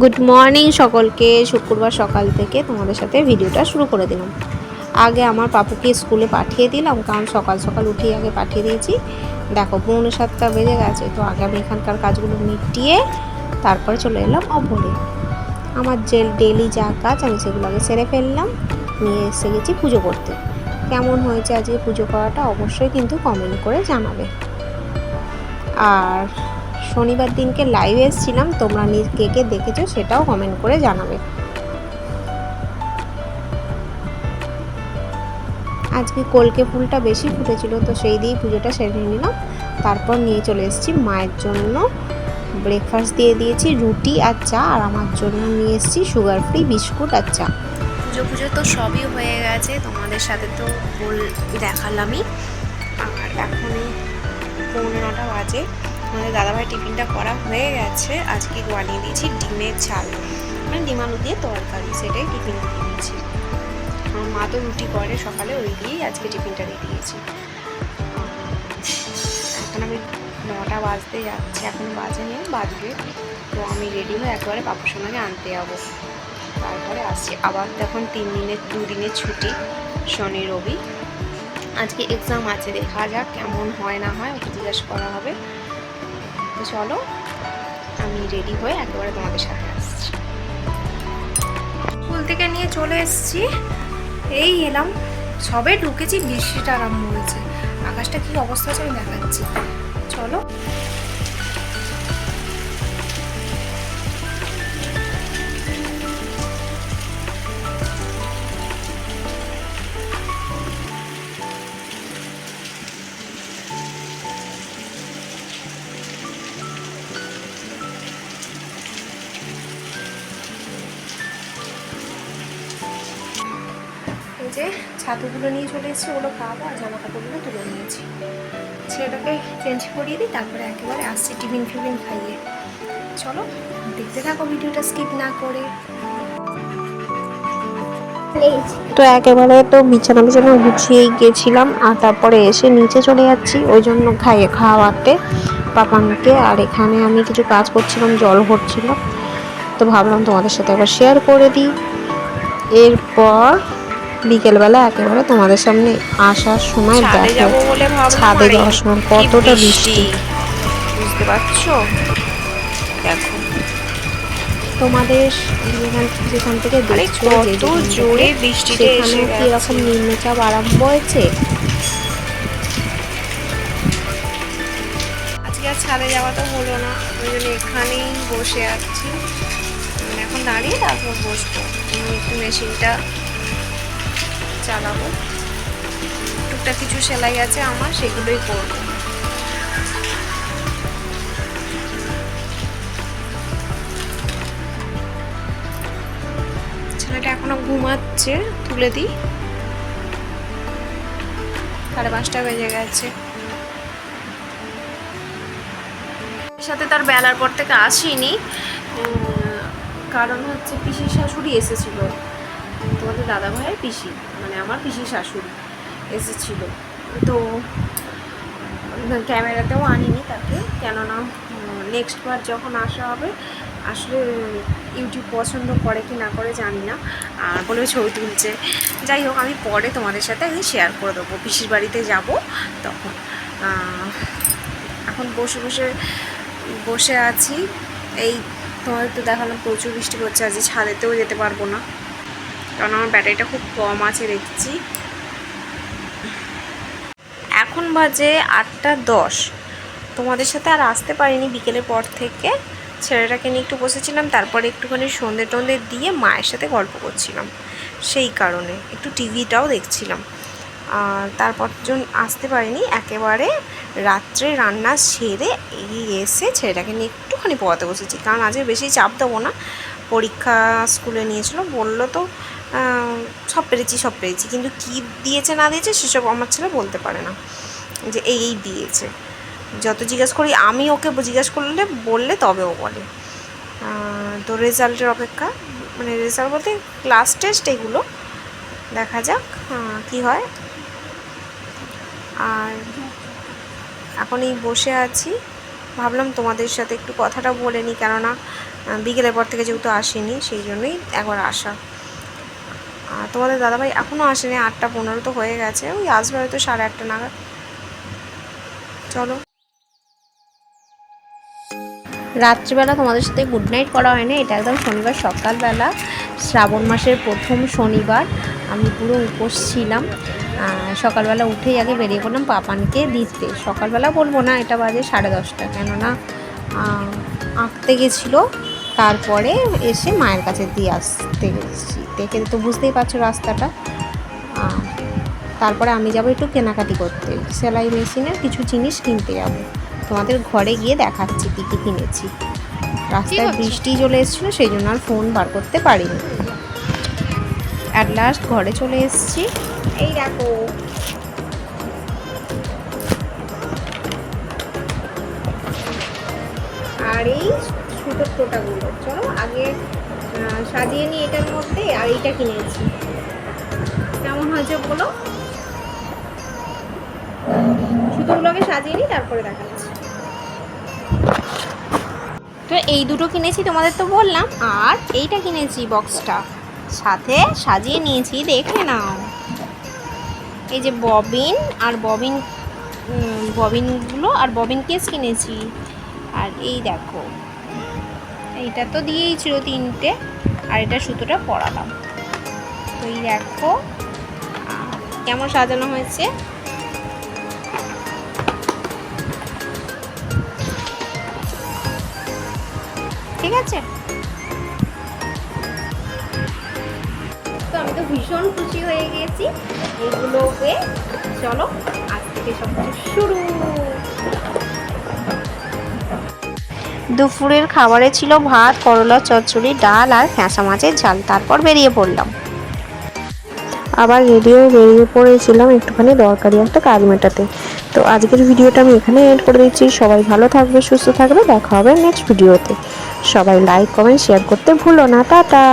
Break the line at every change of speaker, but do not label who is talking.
Good morning সকলকে, শুক্রবার সকাল থেকে তোমাদের সাথে ভিডিওটা শুরু করে দিলাম। আগে আমার পাপুকে স্কুলে পাঠিয়ে দিলাম, কারণ সকাল সকাল উঠেই আগে পাঠিয়ে দিয়েছি। দেখো, পৌনে সাতটা বেজে গেছে, তো আগে আমি এখানকার কাজগুলো মিটিয়ে তারপরে চলে এলাম অপরে। আমার যে ডেলি যা কাজ, আমি সেগুলো আগে সেরে ফেললাম, নিয়ে এসে গেছি পুজো করতে। কেমন হয়েছে আজকে পুজো করাটা অবশ্যই কিন্তু কমেন্ট করে জানাবে। আর শনিবার দিনকে লাইভে এসেছিলাম, তোমরা নিজ কে কে দেখেছ সেটাও কমেন্ট করে জানাবে। আজকে কলকে ফুলটা বেশি ফুটেছিল, তো সেই দিয়েই পুজোটা সেরে নিলাম। তারপর নিয়ে চলে এসেছি মায়ের জন্য ব্রেকফাস্ট দিয়ে দিয়েছি, রুটি আর চা, আর আমার জন্য নিয়ে এসেছি সুগার ফ্রি বিস্কুট আর চা। পুজো পুজো তো সবই হয়ে গেছে, তোমাদের সাথে তো বল দেখালামই। আর এখন পৌনে বাজে। আমাদের দাদাভাই টিফিনটা করা হয়ে গেছে। আজকে বানিয়ে দিয়েছি ডিমের ঝাল। মানে ডিম আলু দিয়ে তরকারি, সেটাই টিফিন দিয়ে দিয়েছি। আমার মা তো রুটি করে সকালে, ওই দিয়েই আজকে টিফিনটা দিয়ে দিয়েছি। এখন আমি নটা বাজতে যাচ্ছে, এখন বাজে নেই, বাজবে। তো আমি রেডি হয়ে একবারে বাপুর সঙ্গে আনতে যাব। তারপরে আসছি। আবার তখন তিন দিনের, দু দিনের ছুটি, শনি, রবি। আজকে এক্সাম আছে, দেখা যাক কেমন হয়, না হয়, ওকে জিজ্ঞাসা করা হবে। তো চলো, আমি রেডি হয়ে একেবারে তোমাদের সাথে আসছি। স্কুল থেকে নিয়ে চলে এসেছি। এই এলাম, সবে ঢুকেছি, বৃষ্টিটা আরম্ভ হয়েছে। আকাশটা কি অবস্থা আছে আমি দেখাচ্ছি। চলো। যে ছাতুগুলো নিয়ে চলে এসেছি, ওগুলো খাব আর জামা কাপড়গুলো তুলে নিয়েছি। ছেলেটাকে চেঞ্জ করিয়ে দিই, তারপরে একেবারে আসছি টিফিন ফিফিন খাইয়ে। চলো, দেখতে থাকো ভিডিওটা স্কিপ না করে। তো একেবারে তো বিছানা বিছানা গুছিয়েই গেছিলাম, আর তারপরে এসে নিচে চলে যাচ্ছি, ওই জন্য খাইয়ে খাওয়াতে পাপানকে আর এখানে আমি কিছু কাজ করছিলাম, জল ভরছিলাম তো ভাবলাম তোমাদের সাথে একবার শেয়ার করে দিই। এরপর বিকেলবেলা একেবারে তোমাদের সামনে আসার সময় দেখো ছাদে যাওয়ার সময় কতটা বৃষ্টি?
বুঝতে পারছ? দেখো।
তোমাদের যেখান থেকে দেখছ
কত জোরে বৃষ্টিটা এসে
সেখানেও কি
গেছে।
নিম্নচাপ আরম্ভ হয়েছে?
আজকে আর ছাদে যাওয়া তো হলো না ওই জন্য এখানেই বসে আছি। এখন দাঁড়িয়ে তারপর বসবো। একটু মেশিনটা চালাবো। টুকটাক কিছু সেলাই আছে আমার, সেগুলোই করব। ছেলেটা এখনও ঘুমাচ্ছে, তুলে দিই। সাড়ে পাঁচটা বেজে গেছে। সাথে তার বেলার পর থেকে আসিনি। কারণ হচ্ছে পিসির শাশুড়ি এসেছিল। তোমাদের দাদা ভাইয়ের পিসি মানে আমার পিসির শাশুড়ি এসেছিল। তো ক্যামেরাতেও আনিনি তাকে, কেননা নেক্সট বার যখন আসা হবে, আসলে ইউটিউব পছন্দ করে কি না করে জানি না। আর বলে ছবি তুলছে। যাই হোক, আমি পরে তোমাদের সাথে আমি শেয়ার করে দেবো। পিসির বাড়িতে যাব তখন। এখন বসে বসে বসে আছি। এই তোমাদের তো দেখালাম প্রচুর বৃষ্টি পড়ছে আজকে ছাদেতেও যেতে পারব না। কারণ আমার ব্যাটারিটা খুব কম আছে দেখছি। এখন বাজে আটটা দশ। তোমাদের সাথে আর আসতে পারিনি বিকেলের পর থেকে। ছেলেটাকে নিয়ে একটু বসেছিলাম, তারপরে একটুখানি সন্ধে টন্ধে দিয়ে মায়ের সাথে গল্প করছিলাম। সেই কারণে একটু টিভিটাও দেখছিলাম। আর তারপর জন আসতে পারিনি, একেবারে রাত্রে রান্না সেরে এগিয়ে এসে ছেলেটাকে নিয়ে একটুখানি পড়াতে বসেছি। কারণ আজকে বেশি চাপ দেবো না। পরীক্ষা স্কুলে নিয়েছিল, বলল তো সব পেরেছি সব পেরেছি, কিন্তু কী দিয়েছে, না দিয়েছে, সেসব আমার ছেলে বলতে পারে না, যে এই এই দিয়েছে। যত জিজ্ঞেস করি, আমি ওকে জিজ্ঞেস করলে, বললে তবে ও বলে। তো রেজাল্টের অপেক্ষা মানে রেজাল্ট বলতে ক্লাস টেস্ট এগুলো, দেখা যাক কি হয়। আর এখন এই বসে আছি, ভাবলাম তোমাদের সাথে একটু কথাটা বলে নিই কেননা বিকেলের পর থেকে যেহেতু আসেনি, সেই জন্যই একবার আসা। তোমাদের দাদাভাই এখনও আসেনি, আটটা পনেরো তো হয়ে গেছে, ওই আসবে হয়তো সাড়ে আটটা নাগাদ। চলো।
রাত্রিবেলা তোমাদের সাথে গুড নাইট করা হয়নি, এটা একদম শনিবার সকালবেলা। শ্রাবণ মাসের প্রথম শনিবার, আমি পুরো উপোস ছিলাম। সকালবেলা উঠেই আগে বেরিয়ে পড়লাম পাপানকে দিতে। সকালবেলা বলব না, এটা বাজে সাড়ে দশটা, কেননা আঁকতে গেছিল। তারপরে এসে মায়ের কাছে দিয়ে আসতে গেছি দেখে তো বুঝতেই পারছ রাস্তাটা। তারপরে আমি যাব একটু কেনাকাটি করতে। সেলাই মেশিনের কিছু জিনিস কিনতে যাব। তোমাদের ঘরে গিয়ে দেখাচ্ছি কী কী কিনেছি। রাস্তায় বৃষ্টি চলে এসেছিল সেই জন্য আর ফোন বার করতে পারিনি। অ্যাট লাস্ট ঘরে চলে এসেছি। এই দেখো। আর এই সুতোর টোটাগুলো। চলো আগে সাজিয়ে নিই এটার মধ্যে আর এইটা কিনেছি কেমন হয়েছে বলো? সুতোগুলোকে সাজিয়ে নিই, তারপরে দেখাচ্ছি তো এই দুটো কিনেছি, তোমাদের তো বললাম। আর এইটা কিনেছি বক্সটা। সাথে সাজিয়ে নিয়েছি, দেখে নাও। এই যে ববিন আর ববিন ববিনগুলো আর ববিন কেস কিনেছি। আর এই দেখো। এইটা তো দিয়েই ছিল তিনটে, আর এটা সুতোটা পরালাম। তো এই দেখো কেমন সাজানো হয়েছে। ঠিক আছে? তো আমি তো ভীষণ খুশি হয়ে গেছি। এগুলোকে চলো, আজ থেকে সব শুরু। দুপুরের খাবারে ছিল ভাত, করলা, চচ্চড়ি, ডাল আর ফ্যাঁসা মাছের ঝাল। তারপর বেরিয়ে পড়লাম।
আবার রেডিও বেরিয়ে পড়েছিলাম একটুখানি, দরকারি একটা কাজ মেটাতে। তো আজকের ভিডিওটা আমি এখানে এড করে দিচ্ছি। সবাই ভালো থাকবে, সুস্থ থাকবে। দেখা হবে নেক্সট ভিডিওতে সবাই লাইক কমেন্ট শেয়ার করতে ভুলো না। টাটা!